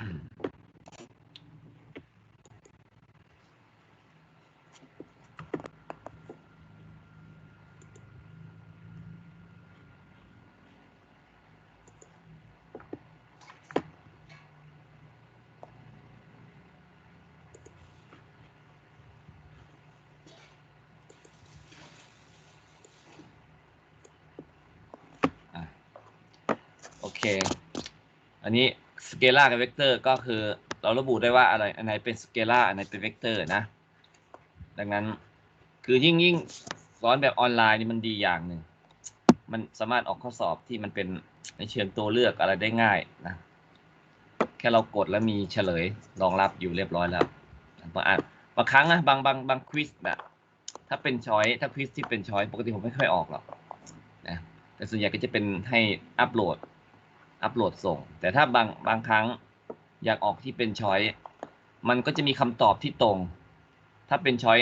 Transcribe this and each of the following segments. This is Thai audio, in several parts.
โอเค อันนี้ สเกลากับเวกเตอร์ก็คือเราระบุได้ว่าอะไรอันไหนเป็นสเกลาอันไหนเป็นเวกเตอร์นะ ดังนั้นคือยิ่งยิ่งสอนแบบออนไลน์นี่มันดีอย่างหนึ่ง มันสามารถออกข้อสอบที่มันเป็นในเชิงตัวเลือกอะไรได้ง่ายนะ แค่เรากดแล้วมีเฉลยรองรับอยู่เรียบร้อยแล้วบางอันบางครั้งนะบางบางบางควิสแบบถ้าเป็นช้อยถ้าควิสที่เป็นช้อยปกติผมไม่ค่อยออกหรอกนะแต่ส่วนใหญ่ก็จะเป็นให้อัปโหลด อัปโหลดส่ง แต่ถ้าบางบางครั้งอยากออกที่เป็นช้อยมันก็จะมีคำตอบที่ตรง ถ้าเป็นช้อย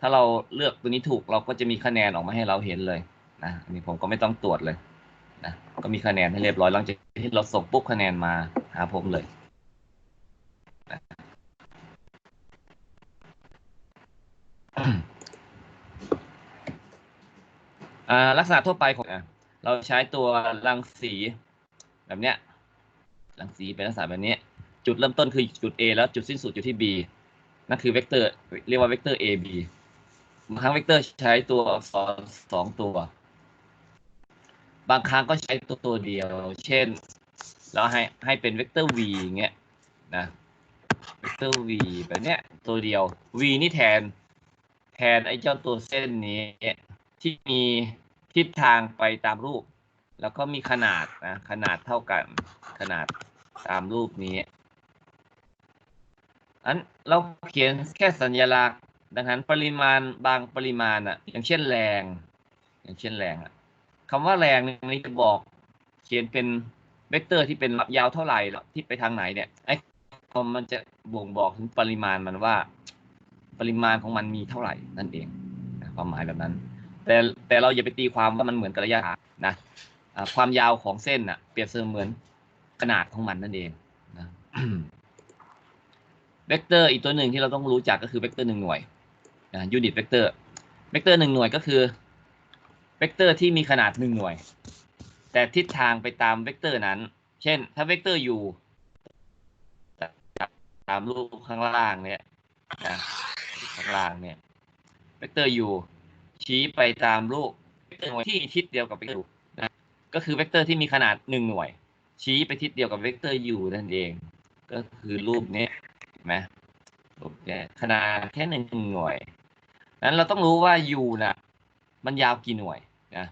ถ้าเราเลือกตัวนี้ถูกเราก็จะมีคะแนนออกมาให้เราเห็นเลยนะอันนี้ผมก็ไม่ต้องตรวจเลยนะก็มีคะแนนให้เรียบร้อยหลังจากที่เราส่งปุ๊บคะแนนมาหาผมเลยนะลักษณะทั่วไปของเราใช้ตัวรังสี แบบเนี้ยรังสีเป็นลักษณะแบบนี้ จุดเริ่มต้นคือจุด A แล้วจุดสิ้นสุดอยู่ที่ B นั่นคือเวกเตอร์เรียกว่าเวกเตอร์ A B บางครั้งเวกเตอร์ใช้ตัวอักษรสองตัว บางครั้งก็ใช้ตัวตัวเดียว เช่น เราให้ให้เป็นเวกเตอร์ v อย่างเงี้ยนะเวกเตอร์ v แบบเนี้ยตัวเดียว v นี่แทน แทนไอ้เจ้าตัวเส้นนี้ที่มีทิศทางไปตามรูป แล้วก็มีขนาดนะขนาดเท่ากัน ขนาดตามรูปนี้อันเราเขียนแค่สัญลักษณ์ดังนั้นปริมาณบางปริมาณอะ อย่างเช่นแรง อย่างเช่นแรงอะคำว่าแรงนี้จะบอกเขียนเป็นเวกเตอร์ที่เป็นยาวเท่าไหร่ที่ไปทางไหนเนี่ยไอ้คอมมันจะบ่งบอกถึงปริมาณมันว่า ปริมาณของมันมีเท่าไหร่นั่นเองความหมายแบบนั้น แต่แต่เราอย่าไปตีความว่ามันเหมือนกับระยะนะ ความยาวของเส้นอะ เปรียบเสมือนขนาดของมันนั่นเองนะเวกเตอร์อีกตัวหนึ่งที่เราต้องรู้จักก็คือเวกเตอร์หนึ่งหน่วยนะยูนิตเวกเตอร์เวกเตอร์หนึ่งหน่วยก็คือเวกเตอร์ที่มีขนาดหนึ่งหน่วย แต่ทิศทางไปตามเวกเตอร์นั้น เช่น ถ้าเวกเตอร์อยู่ตามรูปข้างล่างเนี่ยนะข้างล่างเนี่ยเวกเตอร์อยู่ชี้ไปตามรูปเวกเตอร์ที่ทิศเดียวกับเวกเตอร์ ก็คือเวกเตอร์ที่มีขนาดหนึ่งหน่วย ชี้ไปทิศเดียวกับเวกเตอร์อยู่นั่นเอง ก็คือรูปนี้เห็นไหมรูปนี้ขนาดแค่หนึ่งหน่วยนั้นเราต้องรู้ว่า u นะมันยาวกี่หน่วยนะ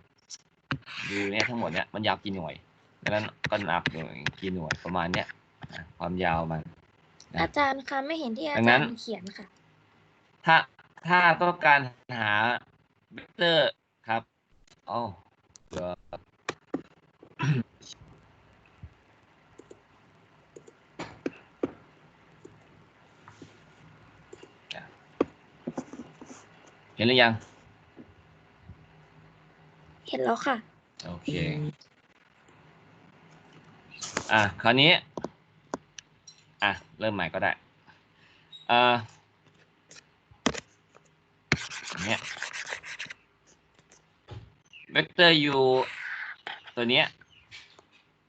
u เนี่ยทั้งหมดเนี่ยมันยาวกี่หน่วยดังนั้นก็นับหน่วยกี่หน่วยประมาณเนี้ยนะความยาวมันนะอาจารย์คะไม่เห็นที่อาดังนั้จารนย์เขียนค่ะ ถ้าถ้าต้องการหาเวกเตอร์ครับอ๋อ เดี๋ยวเห็นหรือยัง เห็นแล้วค่ะ โอเค อะ คราวนี้ อะ เริ่มใหม่ก็ได้ อ่าอย่างเนี้ย เวกเตอร์ u ตัวเนี้ย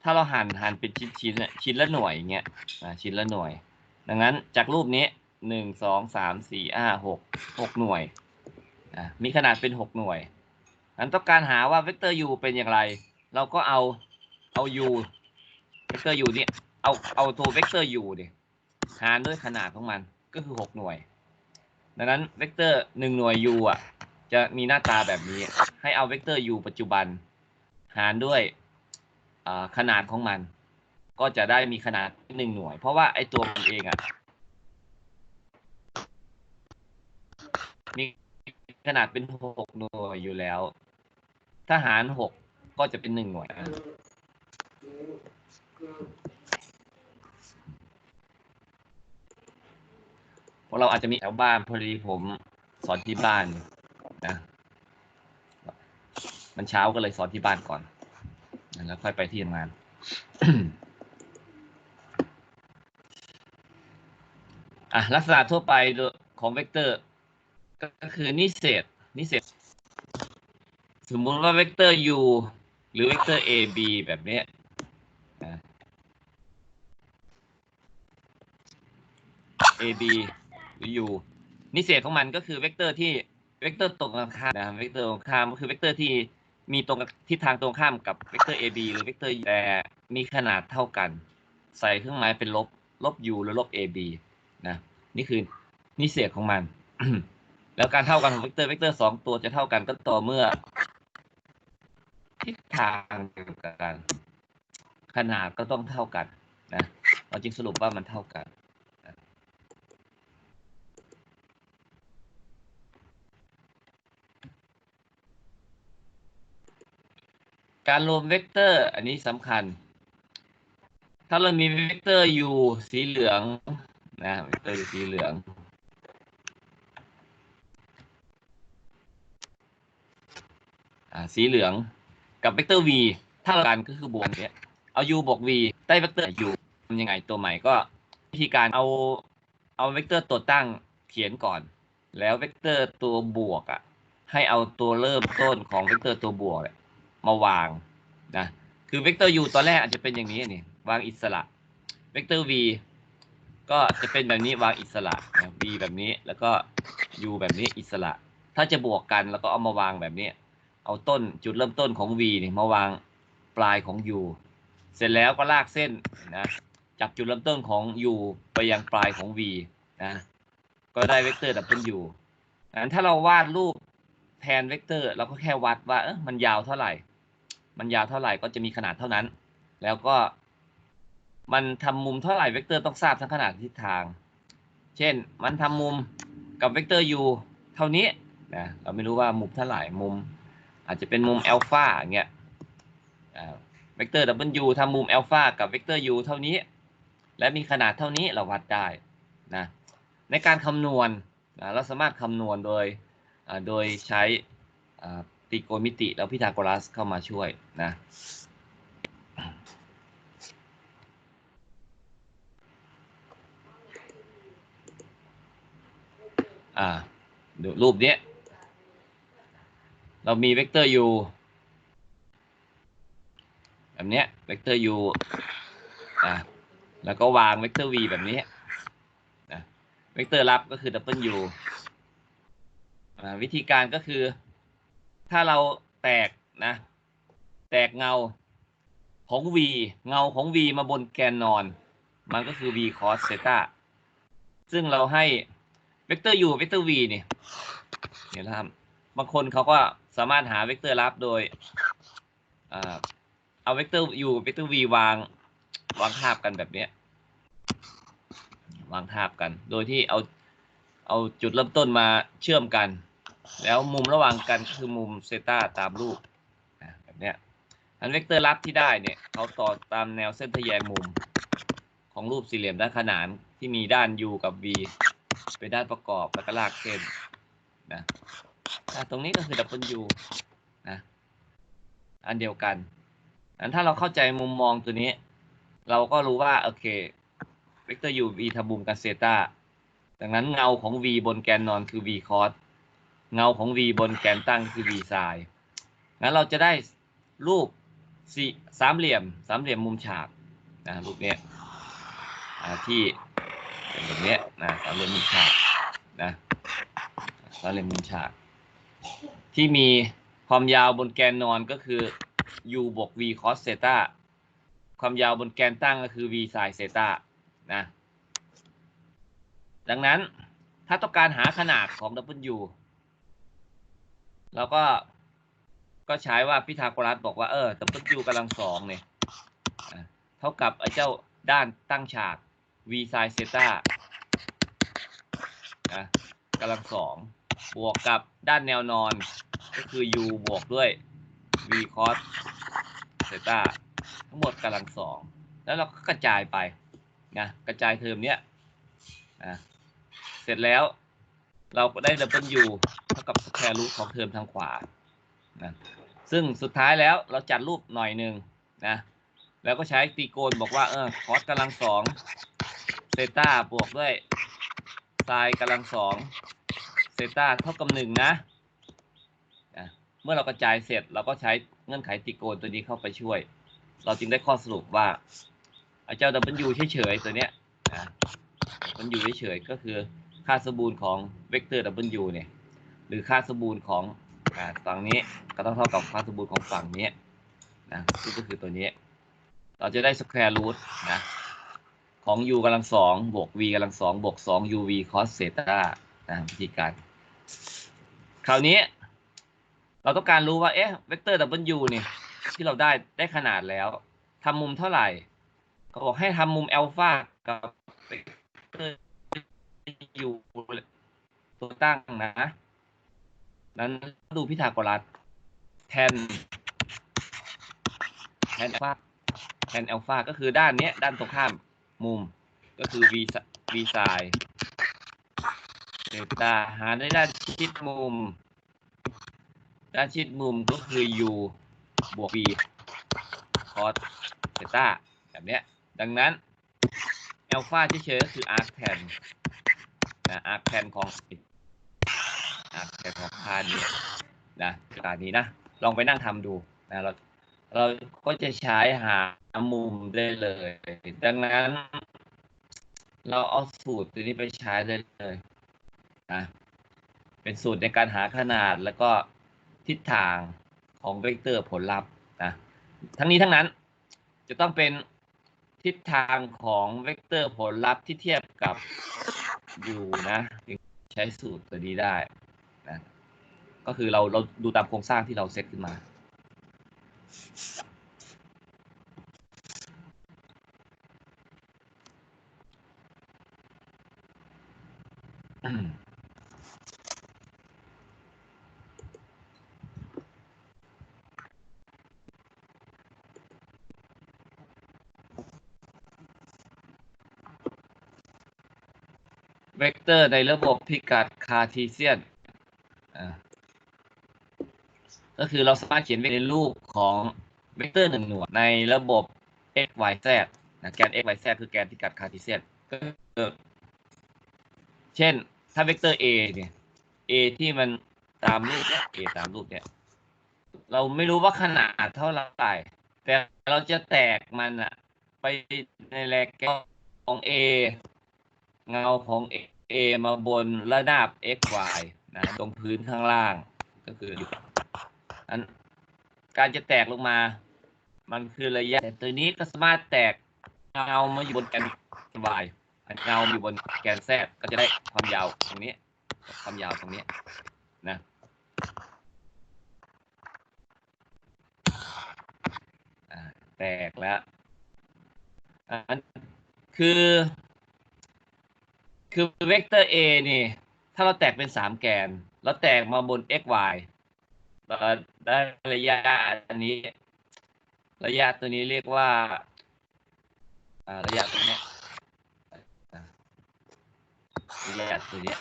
ถ้าเราหั่นหั่นเป็นชิ้นชิ้นๆเนี่ยชิ้นละหน่วยอย่างเงี้ยอ่าชิ้นละหน่วย ดังนั้นจากรูปนี้หนึ่งสองสามสี่ห้าหกหกหน่วยอ่ามีขนาดเป็นหกหน่วยนั้นต้องการหาว่าเวกเตอร์ u เป็นอย่างไร เราก็เอาเอา u เวกเตอร์ u เนี่ยเอาเอาตัวเวกเตอร์ u ดิหารด้วยขนาดของมันก็คือหกหน่วย ดังนั้นเวกเตอร์หนึ่งหน่วย u อะจะมีหน้าตาแบบนี้ ให้เอาเวกเตอร์ u ปัจจุบัน หารด้วย ขนาดของมัน ก็จะได้มีขนาดหนึ่งหน่วย เพราะว่าไอตัวมันเองอะมีขนาดเป็นหกหน่วยอยู่แล้วถ้าหารหกก็จะเป็นหนึ่งหน่วยนะเพราะเราอาจจะมีแถวบ้านพอดีผมสอนที่บ้านนะ มันเช้าก็เลยสอนที่บ้านก่อน แล้วค่อยไปที่ทำงานอะลักษณะทั่วไปของเวกเตอร์ ก็คือนิเศษนิเศษ สมมุติว่าเวกเตอร์ u หรือเวกเตอร์ ab แบบนี้นะ ab หรือ u นิเศษของมันก็คือเวกเตอร์ที่เวกเตอร์ตรงกันข้ามนะเวกเตอร์ตรงข้ามก็คือเวกเตอร์ที่ มีตรงกับทิศทางตรงข้ามกับเวกเตอร์ ab หรือเวกเตอร์แต่มีขนาดเท่ากัน ใส่เครื่องหมายเป็นลบ ลบ u หรือลบ ab นะ นี่คือนิเศษของมัน แล้วการเท่ากันของเวกเตอร์เวกเตอร์สองตัวจะเท่ากันก็ต่อเมื่อ ทิศทางเดียวกัน ขนาดก็ต้องเท่ากันนะ เราจึงสรุปว่ามันเท่ากัน การรวมเวกเตอร์ อันนี้สำคัญ ถ้าเรามีเวกเตอร์ u สีเหลืองนะเวกเตอร์สีเหลือง สีเหลืองกับเวกเตอร์ v เท่ากันก็คือบวกเนี้ยเอา u บวก v ได้เวกเตอร์ u ทำยังไงตัวใหม่ก็วิธีการเอาเอาเวกเตอร์ตัวตั้งเขียนก่อน แล้วเวกเตอร์ตัวบวกอะให้เอาตัวเริ่มต้นของเวกเตอร์ตัวบวกเนี่ย มาวางนะคือเวกเตอร์ u ตอนแรกอาจจะเป็นอย่างนี้นี่วางอิสระเวกเตอร์ v ก็จะเป็นแบบนี้วางอิสระนะ v แบบนี้แล้วก็ u แบบนี้อิสระ ถ้าจะบวกกันแล้วก็เอามาวางแบบนี้ เอาต้นจุดเริ่มต้นของ v นี่มาวางปลายของ u เสร็จแล้วก็ลากเส้นนะจากจุดเริ่มต้นของ u ไปยังปลายของ v นะก็ได้เวกเตอร์ w นั้นถ้าเราวาดรูป แทนเวกเตอร์เราก็แค่วัดว่าเออมันยาวเท่าไหร่ มันยาวเท่าไหร่ก็จะมีขนาดเท่านั้น แล้วก็ มันทำมุมเท่าไหร่เวกเตอร์ต้องทราบทั้งขนาดทิศทาง เช่น มันทำมุมกับเวกเตอร์ u เท่านี้นะเราไม่รู้ว่ามุมเท่าไหร่มุม อาจจะเป็นมุมอัลฟาอย่างเงี้ยเวกเตอร์ w ทำมุมอัลฟากับเวกเตอร์ u เท่านี้ และมีขนาดเท่านี้เราวัดได้นะในการคำนวณนะเราสามารถคำนวณโดย โดยใช้ตีโกมิติแล้วพีทาโกรัสเข้ามาช่วยนะอ่าดูรูปเนี้ยเรามีเวกเตอร์ u แบบเนี้ยเวกเตอร์ u อะแล้วก็วางเวกเตอร์ v แบบนี้นะเวกเตอร์รับก็คือ w อ่า วิธีการก็คือ ถ้าเราแตกนะ แตกเงาของ v เงาของ v มาบนแกนนอน มันก็คือ v cos theta ซึ่งเราให้เวกเตอร์ u เวกเตอร์ v นี่เนี่ยนะครับบางคนเขาก็สามารถหาเวกเตอร์ลับโดยเอาเวกเตอร์ u เวกเตอร์ v วางวางทาบกันแบบนี้วางทาบกัน โดยที่เอาเอาจุดเริ่มต้นมาเชื่อมกัน แล้วมุมระหว่างกันคือมุมเซตาตามรูปนะแบบเนี้ยอันเวกเตอร์ลับที่ได้เนี่ยเขาต่อตามแนวเส้นทะแยงมุมของรูปสี่เหลี่ยมด้านขนานที่มีด้าน u กับ v เป็นด้านประกอบแล้วก็ลากเส้นนะตรงนี้ก็คือ W นะอันเดียวกันอันถ้าเราเข้าใจมุมมองตัวนี้ เราก็รู้ว่า โอเคเวกเตอร์ u v ทำมุมกันเซตาดังนั้นเงาของ v บนแกนนอนคือ v cos เงาของ v บนแกนตั้งคือ v sin งั้นเราจะได้รูปสี่สามเหลี่ยมสามเหลี่ยมมุมฉากนะรูปเนี้ยที่เป็นแบบเนี้ยนะสามเหลี่ยมมุมฉากนะสามเหลี่ยมมุมฉาก ที่มีความยาวบนแกนนอนก็คือ u บวก v cos theta ความยาวบนแกนตั้งก็คือ v sin theta นะดังนั้นถ้าต้องการหาขนาดของ w เราก็ก็ใช้ว่าพิทาโกรัสบอกว่าเออ w กำลังสองเนี่ยเท่ากับไอ้เจ้าด้านตั้งฉาก v sin theta นะกำลังสองบวกกับด้านแนวนอน ก็คือ u บวกด้วย v cos theta ทั้งหมดกำลังสองแล้วเราก็กระจายไปนะกระจายเทอมเนี้ยนะเสร็จแล้ว เราก็ได้ w เท่ากับ square root ของเทอมทางขวานะซึ่งสุดท้ายแล้วเราจัดรูปหน่อยหนึ่งนะแล้วก็ใช้ตรีโกณบอกว่าเออ cos กำลังสองเซต้าบวกด้วยไซน์กำลังสองเซต้าเท่ากับหนึ่งนะอะเมื่อเรากระจายเสร็จเราก็ใช้เงื่อนไขตริโกณตัวนี้เข้าไปช่วย เราจึงได้ข้อสรุปว่าเจ้า W เฉยๆตัวเนี้ยนะมันอยู่เฉยๆก็คือ ค่าสมบูรณ์ของเวกเตอร์ W เนี่ย หรือค่าสมบูรณ์ของฝั่งนี้ก็ต้องเท่ากับค่าสมบูรณ์ของฝั่งนี้นะซึ่งก็คือตัวนี้ เราจะได้สแควร์รูทนะของ u กำลังสองบวก v กำลังสองบวกสอง uv cos เซตานะวิธีการ คราวนี้เราต้องการรู้ว่า เอ๊ะเวกเตอร์ w เนี่ยที่เราได้ได้ขนาดแล้วทำมุมเท่าไหร่เขาบอกให้ทำมุมอัลฟากับเวกเตอร์ u ตัวตั้งนะ นั้นดูพิธาโกรัสแทน แทนอัลฟาแทนอัลฟาก็คือด้านเนี้ย ด้านตรงข้ามมุม ก็คือ v v ไซน์เดลต้าหาได้ด้านชิดมุม ด้านชิดมุมก็คือ u บวก v cos เดลต้าแบบเนี้ย ดังนั้นอัลฟาเฉยๆก็คือ arc tan นะ arc tan ของอะแต่ของพานนี้นะกานี้นะ ลองไปนั่งทำดูนะเราเราก็จะใช้หามุมได้เลย ดังนั้น เราเอาสูตรตัวนี้ไปใช้ได้เลยนะเป็นสูตรในการหาขนาดแล้วก็ทิศทางของเวกเตอร์ผลลัพธ์นะทั้งนี้ทั้งนั้นจะต้องเป็น ทิศทางของเวกเตอร์ผลลัพธ์ที่เทียบกับอยู่นะใช้สูตรตัวนี้ได้นะก็คือเราเราดูตามโครงสร้างที่เราเซตขึ้นมา อืม เตอร์ในระบบพิกัดคาร์ทีเซียนก็คือเราสามารถเขียนในรูปของเวกเตอร์หนึ่งหน่วยในระบบ x y z นะแกน x y z คือแกนพิกัดคาร์ติเซียนก็เช่น ถ้าเวกเตอร์ a เนี่ย a ที่มันตามรูปเนี่ย a ตามรูปเนี่ย เราไม่รู้ว่าขนาดเท่าไหร่ แต่เราจะแตกมันอะไปในแรกนของ a เงาของ a มาบนระนาบ x y นะตรงพื้นข้างล่างก็คืออันการจะแตกลงมา มันคือระยะแต่ตัวนี้ก็สามารถแตกเงามาอยู่บนแกน y เงาอยู่บนแกน z ก็จะได้ความยาวตรงนี้ ความยาวตรงนี้นะแตกแล้วอันคือ คือเวกเตอร์ a นี่ ถ้าเราแตกเป็นสามแกน แล้วแตกมาบน x y เราได้ระยะอันนี้ ระยะตัวนี้เรียกว่าระยะตัวนี้ระยะตัวเนี้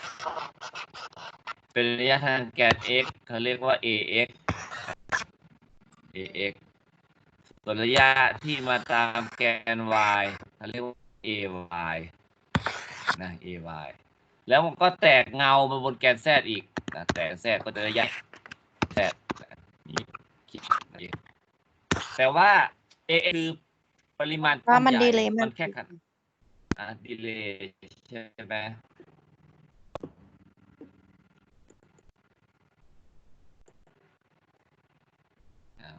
เป็นระยะทางแกน x เขาเรียกว่า ax ax ส่วนระยะที่มาตามแกน y เขาเรียกว่า ay นะ ay แล้วมันก็แตกเงามาบนแกน z อีกนะแตก z ก็จะระยะ z นี่คิดอย่างนี้แต่ว่า a คือปริมาณว่ามันใหญ่ดีเลย์มันมันแค่ขนาดอ่าดีเลย์ใช่ไหมอ่า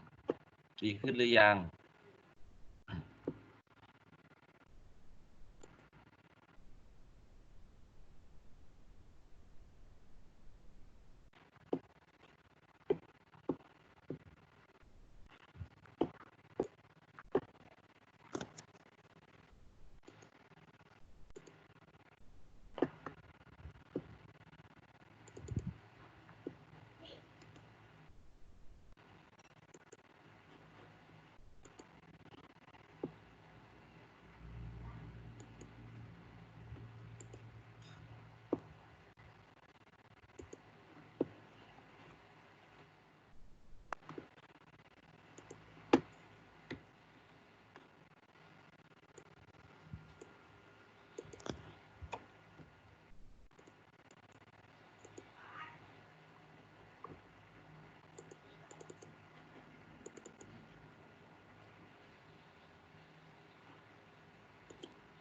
ดีขึ้นหรือยัง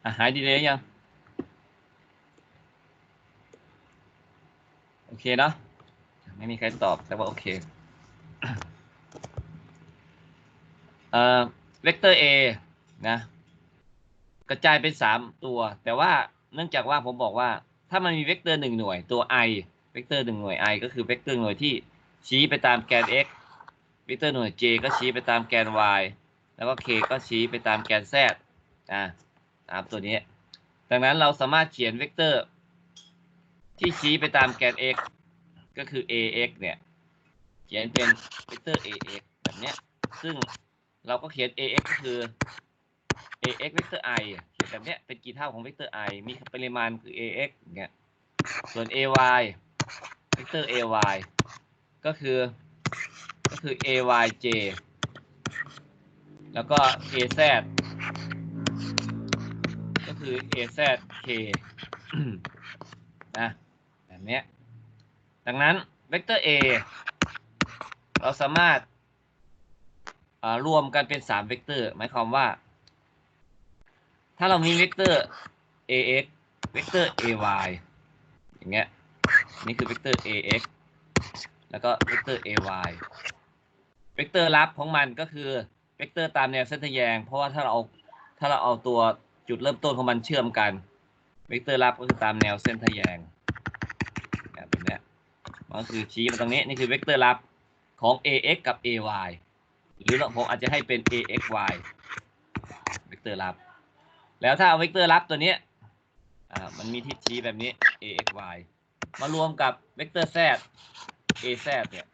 อะหายดีเลยยัง โอเคเนาะไม่มีใครตอบแต่ว่าโอเคเอ่อเวกเตอร์ A นะกระจายเป็นสามตัว แต่ว่าเนื่องจากว่าผมบอกว่าถ้ามันมีเวกเตอร์หนึ่งหน่วยตัว i เวกเตอร์หนึ่งหน่วย i ก็คือเวกเตอร์หน่วยที่ชี้ไปตามแกน x เวกเตอร์หน่วย j ก็ชี้ไปตามแกน y แล้วก็ k ก็ชี้ไปตามแกน z อ่า ตามตัวนี้ ดังนั้นเราสามารถเขียนเวกเตอร์ ที่ชี้ไปตามแกน x ก็คือ ax เนี่ย เขียนเป็นเวกเตอร์ ax แบบเนี้ย ซึ่งเราก็เขียน ax ก็คือ ax เวกเตอร์ i เขียนแบบเนี้ยเป็นกี่เท่าของเวกเตอร์ i มีปริมาณคือ ax อย่างเงี้ย ส่วน ay เวกเตอร์ ay ก็คือก็คือ ayj แล้วก็ az คือ azk นะแบบนี้ดังนั้นเวกเตอร์ a เราสามารถรวมกันเป็นสามเวกเตอร์ หมายความว่า ถ้าเรามีเวกเตอร์ ax เวกเตอร์ ay อย่างเงี้ย นี่คือเวกเตอร์ ax แล้วก็เวกเตอร์ ay เวกเตอร์ลับของมันก็คือเวกเตอร์ตามแนวเส้นทะแยง เพราะว่าถ้าเราเอาถ้าเราเอาตัว จุดเริ่มต้นของมันเชื่อมกัน เวกเตอร์ลับก็คือตามแนวเส้นทะแยงแบบนี้มันก็คือชี้มาตรงนี้นี่คือเวกเตอร์ลับของ ax กับ ay หรือผมอาจจะให้เป็น axy เวกเตอร์ลับ แล้วถ้าเอาเวกเตอร์ลับตัวนี้มันมีทิศชี้แบบนี้ axy มารวมกับเวกเตอร์ z az เนี่ย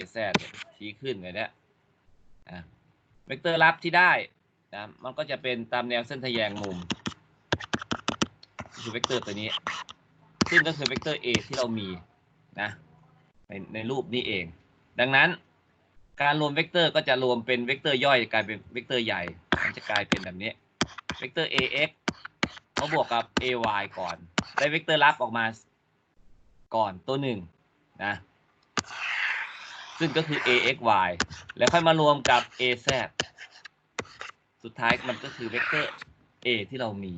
az เนี่ยชี้ขึ้นแบบเนี้ยเวกเตอร์ลับที่ได้ นะมันก็จะเป็นตามแนวเส้นทะแยงมุมคือเวกเตอร์ตัวนี้ ซึ่งก็คือเวกเตอร์ a ที่เรามีนะในในรูปนี้เอง ดังนั้นการรวมเวกเตอร์ก็จะรวมเป็นเวกเตอร์ย่อยกลายเป็นเวกเตอร์ใหญ่มันจะกลายเป็นแบบนี้เวกเตอร์ ax เขาบวกกับ ay ก่อน ได้เวกเตอร์ลับออกมาก่อนตัวหนึ่งนะซึ่งก็คือ axy แล้วค่อยมารวมกับ az สุดท้ายมันก็คือเวกเตอร์ a ที่เรามี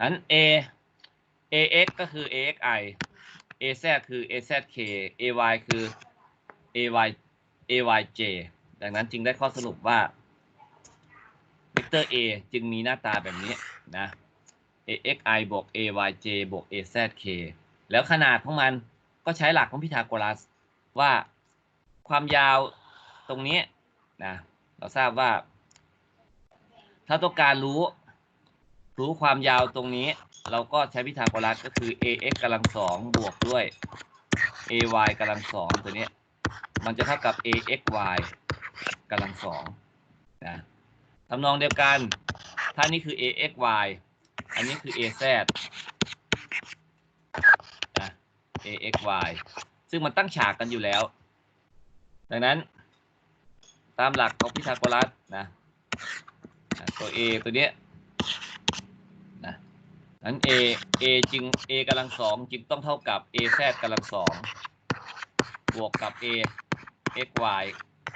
อัน a ax ก็คือ axi az คือ azk ay คือ ay ayj ดังนั้นจึงได้ข้อสรุปว่าเวกเตอร์ a จึงมีหน้าตาแบบนี้นะ axi บวก ayj บวก azk แล้วขนาดของมันก็ใช้หลักของพีทาโกรัสว่าความยาวตรงนี้นะเราทราบว่า ถ้าต้องการรู้ รู้ความยาวตรงนี้ เราก็ใช้พีทาโกรัสก็คือ ax กำลังสองบวกด้วย ay กำลังสองตัวนี้ มันจะเท่ากับ axy กำลังสองนะทำนองเดียวกัน ถ้านี่คือ axy อันนี้คือ az นะ axy ซึ่งมันตั้งฉากกันอยู่แล้ว ดังนั้น ตามหลักของพิทาโกรัสนะ ตัว a ตัวเนี้ยนะนั้น a a จึง a กำลังสองจึงต้องเท่ากับ az กำลังสองบวกกับ a xy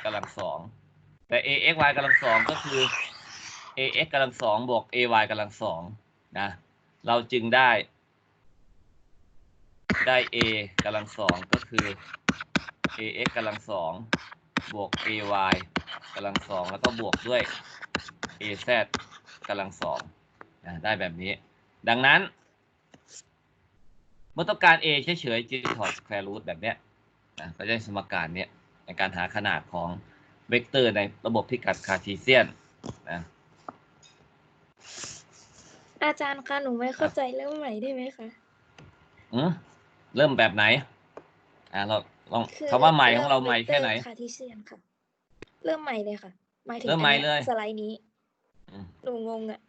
กำลังสองแต่ a xy กำลังสองก็คือ ax กำลังสองบวก ay กำลังสองนะ เราจึงได้ ได้ a กำลังสองก็คือ ax กำลังสองบวก ay กำลังสองแล้วก็บวกด้วย az กำลังสองนะได้แบบนี้ ดังนั้นเมื่อต้องการ a เฉยๆจึงถอด square root แบบเนี้ยนะก็ได้สมการเนี้ยในการหาขนาดของเวกเตอร์ในระบบพิกัดคาร์ทีเซียนนะอาจารย์คะหนูไม่เข้าใจเรื่องใหม่ได้ไหมคะอืมเริ่มแบบไหน อ่าเราลองคือคำว่าใหม่ของเราใหม่แค่ไหนคาทิเซียนค่ะ เริ่มใหม่เลยค่ะหมายถึงเริ่มใหม่อันนี้เลยสไลด์นี้อืม หนูงงอะ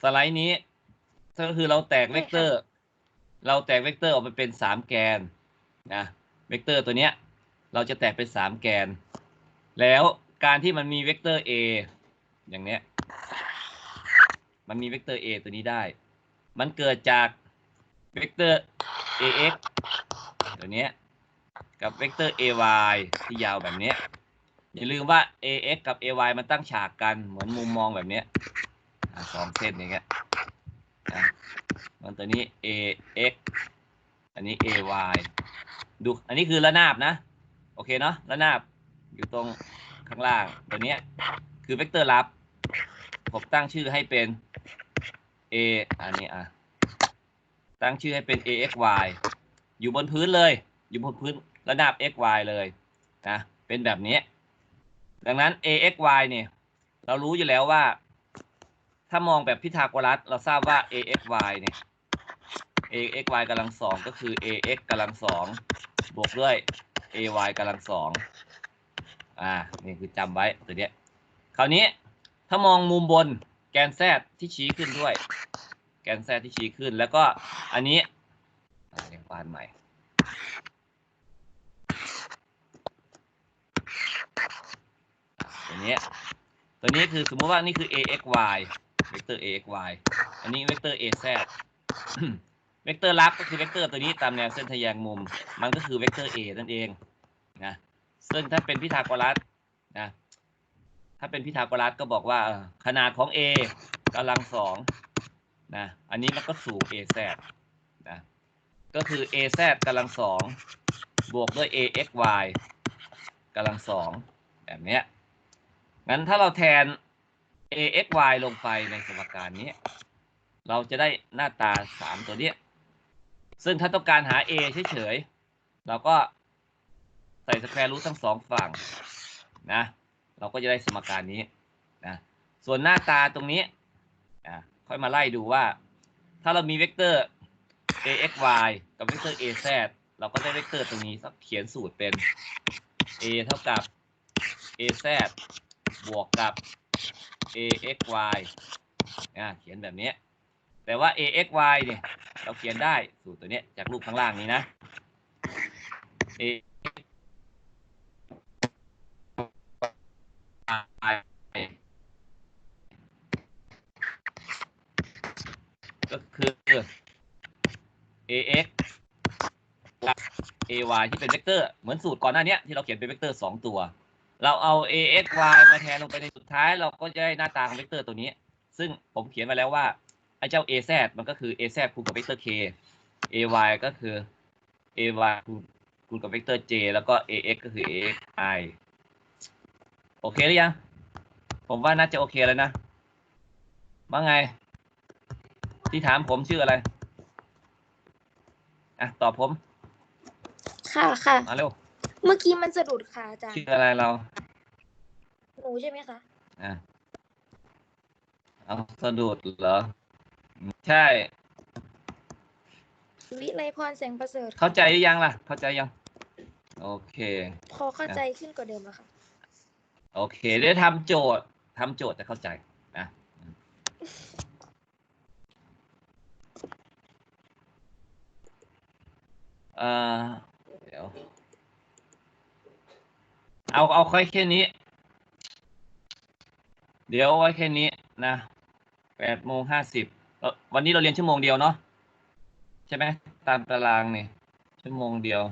สไลด์นี้ก็คือเราแตกเวกเตอร์ เราแตกเวกเตอร์ออกไปเป็นสามแกนนะเวกเตอร์ตัวเนี้ย เราจะแตกเป็นสามแกน แล้วการที่มันมีเวกเตอร์ a อย่างเนี้ย มันมีเวกเตอร์ a ตัวนี้ได้ มันเกิดจากเวกเตอร์ ax ตัวเนี้ยกับเวกเตอร์ ay ที่ยาวแบบเนี้ย อย่าลืมว่า ax กับ ay มันตั้งฉากกันเหมือนมุมมองแบบเนี้ยสองเส้นอย่างเงี้ยนะมันตัวนี้ ax อันนี้ ay ดูอันนี้คือระนาบนะ โอเคเนาะระนาบอยู่ตรงข้างล่างตัวเนี้ยคือเวกเตอร์ลับ ผมตั้งชื่อให้เป็น a อันนี้อะตั้งชื่อให้เป็น axy อยู่บนพื้นเลย อยู่บนพื้นระนาบ xy เลยนะเป็นแบบนี้ ดังนั้น axy เนี่ยเรารู้อยู่แล้วว่า ถ้ามองแบบพิทาโกรัสเราทราบว่า axy เนี่ย axy กำลังสองก็คือ ax กำลังสองบวกด้วย ay กำลังสองอ่า นี่คือจำไว้ตัวเนี้ย คราวนี้ถ้ามองมุมบนแกนแซดที่ชี้ขึ้นด้วย แกนแซดที่ชี้ขึ้น แล้วก็อันนี้อ่าเรียงปานใหม่ ตัวเนี้ยตัวนี้คือสมมติว่านี่คือ axy เวกเตอร์ axy อันนี้เวกเตอร์ az เวกเตอร์ลับก็คือเวกเตอร์ตัวนี้ตามแนวเส้นทะแยงมุม มันก็คือเวกเตอร์ a นั่นเองนะซึ่งถ้าเป็นพิทาโกรัสนะถ้าเป็นพิทาโกรัสก็บอกว่าขนาดของ a กำลังสองนะอันนี้มันก็สูง az นะก็คือ az กำลังสองบวกด้วย axy กำลังสองแบบเนี้ย งั้นถ้าเราแทน axy ลงไปในสมการนี้ เราจะได้หน้าตาสามตัวเนี้ย ซึ่งถ้าต้องการหา a เฉยๆ เราก็ใส่สแควร์รูททั้งสองฝั่งนะ เราก็จะได้สมการนี้นะ ส่วนหน้าตาตรงนี้อะค่อยมาไล่ดูว่า ถ้าเรามีเวกเตอร์ axy กับเวกเตอร์ az เราก็ได้เวกเตอร์ตรงนี้สักเขียนสูตรเป็น a เท่ากับ az บวกกับ axy อะเขียนแบบนี้ แต่ว่า axy เนี่ย เราเขียนได้สูตรตัวนี้จากรูปข้างล่างนี้นะ a ก็คือ ax กับ ay ที่เป็นเวกเตอร์ เหมือนสูตรก่อนหน้านี้ที่เราเขียนเป็นเวกเตอร์สองตัว เราเอา ax y มาแทนลงไปในสุดท้ายเราก็จะได้หน้าตาของเวกเตอร์ตัวนี้ ซึ่งผมเขียนมาแล้วว่าไอ้เจ้า az มันก็คือ az คูณกับเวกเตอร์ k ay ก็คือ ay คูณคูณกับเวกเตอร์ j แล้วก็ ax ก็คือ ax i โอเคหรือยัง ผมว่าน่าจะโอเคแล้วนะว่าไง ที่ถามผมชื่ออะไร อะ ตอบผม ค่ะค่ะมาเร็ว เมื่อกี้มันสะดุดค่ะอาจารย์ชื่ออะไรเรา หนูใช่ไหมคะอะเอาสะดุดเหรอ ใช่ วิไลพรแสงประเสริฐค่ะเข้าใจหรือยังล่ะ เข้าใจยัง โอเค พอเข้าใจขึ้นกว่าเดิมอะค่ะ โอเคเดี๋ยวทำโจทย์ทำโจทย์จะเข้าใจนะเอ่อเดี๋ยว เอาเอาค่อยแค่นี้ เดี๋ยวไว้แค่นี้นะแปดโมงห้าสิบวันนี้เราเรียนชั่วโมงเดียวเนาะใช่ไหมตามตารางนี่ชั่วโมงเดียว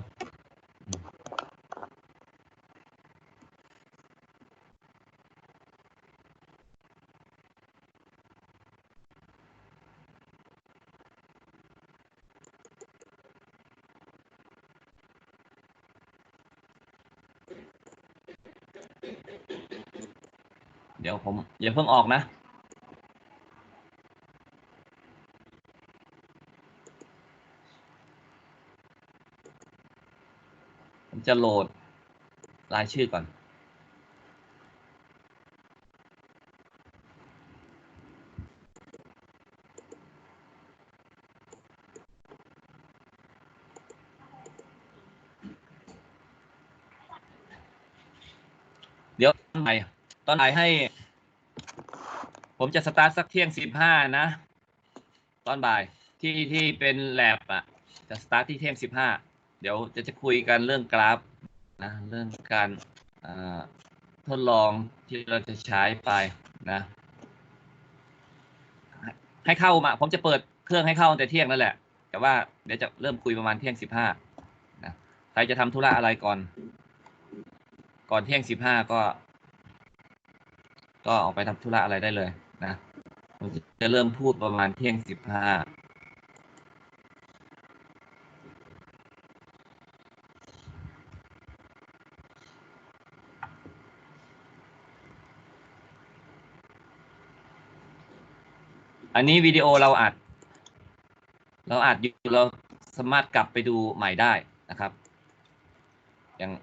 เดี๋ยวผมอย่าเพิ่งออกนะ ผมจะโหลดรายชื่อก่อน เดี๋ยวตอนไหนตอ นไหนให้ ผมจะสตาร์ทสักเที่ยงสิบห้านะ ตอนบ่ายที่ที่เป็นแลบอะ จะสตาร์ทที่เที่ยงสิบห้าเดี๋ยวจะจะคุยกันเรื่องกราฟนะเรื่องการทดลองที่เราจะใช้ไปนะ ให้เข้ามา ผมจะเปิดเครื่องให้เข้าตั้งแต่เที่ยงนั่นแหละ แต่ว่าเดี๋ยวจะเริ่มคุยประมาณเที่ยงสิบห้านะใครจะทำธุระอะไรก่อน ก่อนเที่ยงสิบห้าก็ ก็ออกไปทำธุระอะไรได้เลยนะผมจะเริ่มพูดประมาณเที่ยงสิบห้าอันนี้วิดีโอเราอัด เราอัดอยู่เราสามารถกลับไปดูใหม่ได้